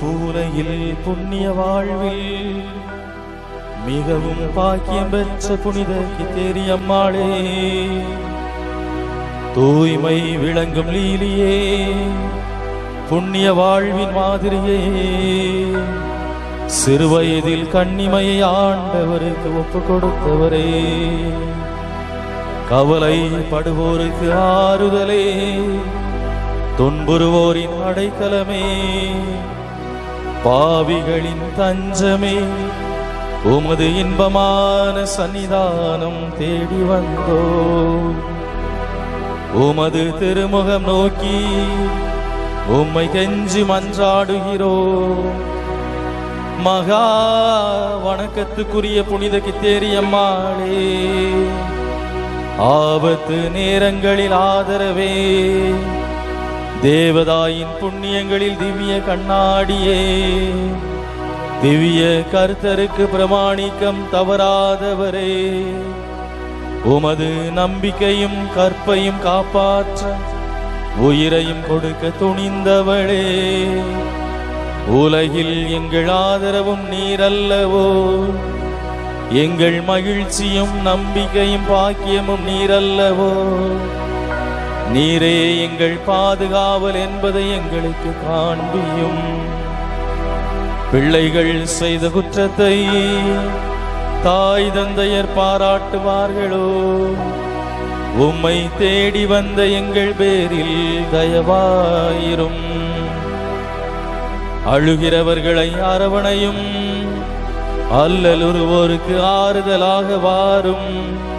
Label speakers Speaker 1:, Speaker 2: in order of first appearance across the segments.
Speaker 1: பூலையில் புண்ணிய வாழ்வில் மிகவும் பாக்கியம் பெற்ற புனித கித்தேரியம்மாளே தூய்மை விளங்கும் லீலியே புண்ணிய வாழ்வின் மாதிரியே. சிறுவயதில் கண்ணிமையை ஆண்டவருக்கு ஒப்பு கொடுத்தவரே கவலைப்படுவோருக்கு ஆறுதலே. துன்புறுவோரின் அடைக்கலமே. பாவிகளின் தஞ்சமே உமது இன்பமான சன்னிதானம் தேடி வந்தோ. உமது திருமுகம் நோக்கி உம்மை கெஞ்சி மன்றாடுகிறோ. மகா வணக்கத்துக்குரிய புனித கித்தேரியம்மாளே ஆபத்து நேரங்களில் ஆதரவே. தேவதாயின் புண்ணியங்களில் திவ்ய கண்ணாடியே. திவ்ய கர்த்தருக்கு பிரமாணிக்கம் தவறாதவரே. உமது நம்பிக்கையும் கற்பையும் காப்பாற்ற உயிரையும் கொடுக்க துணிந்தவளே. உலகில் எங்கள் ஆதரவும் நீரல்லவோ. எங்கள் மகிழ்ச்சியும் நம்பிக்கையும் பாக்கியமும் நீரல்லவோ. நீரே எங்கள் பாதுகாவல் என்பதை எங்களுக்கு காண்பியும். பிள்ளைகள் செய்த குற்றத்தை தாய் தந்தையர் பாராட்டுவார்களோ? உம்மை தேடி வந்த எங்கள் பேரில் தயவாயிரும். அழுகிறவர்களை அரவணையும் அல்லலுருவோருக்கு ஆறுதலாக வாரும்.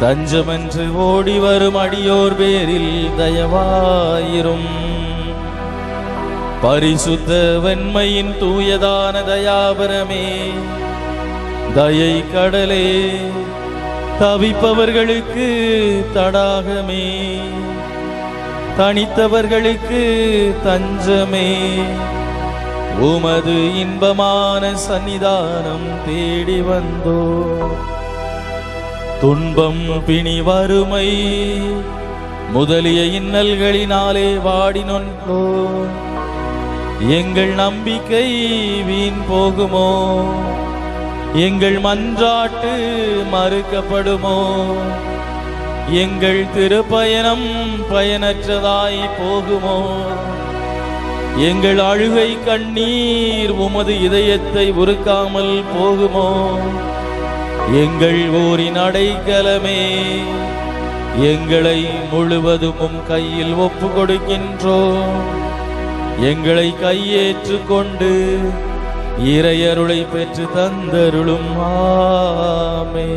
Speaker 1: தஞ்சமென்று ஓடி வரும் அடியோர் பேரில் தயவாயிரும். பரிசுத்த வெண்மையின் தூயதான தயாபரமே தயை கடலே தவிப்பவர்களுக்கு தடாகமே தனித்தவர்களுக்கு தஞ்சமே. உமது இன்பமான சன்னிதானம் தேடி வந்தோ துன்பம் பிணி வறுமை. முதலிய இன்னல்களினாலே வாடினொன்றோ எங்கள் நம்பிக்கை வீண் போகுமோ? எங்கள் மன்றாட்டு மறுக்கப்படுமோ? எங்கள் திருப்பயணம் பயனற்றதாய் போகுமோ? எங்கள் அழுகை கண்ணீர் உமது இதயத்தை உருக்காமல் போகுமோ? எங்கள் ஊரின் அடைக்கலமே எங்களை முழுவதும் கையில் ஒப்பு கொடுக்கின்றோம் எங்களை கையேற்று கொண்டு இறையருளை பெற்று தந்தருளும். ஆமே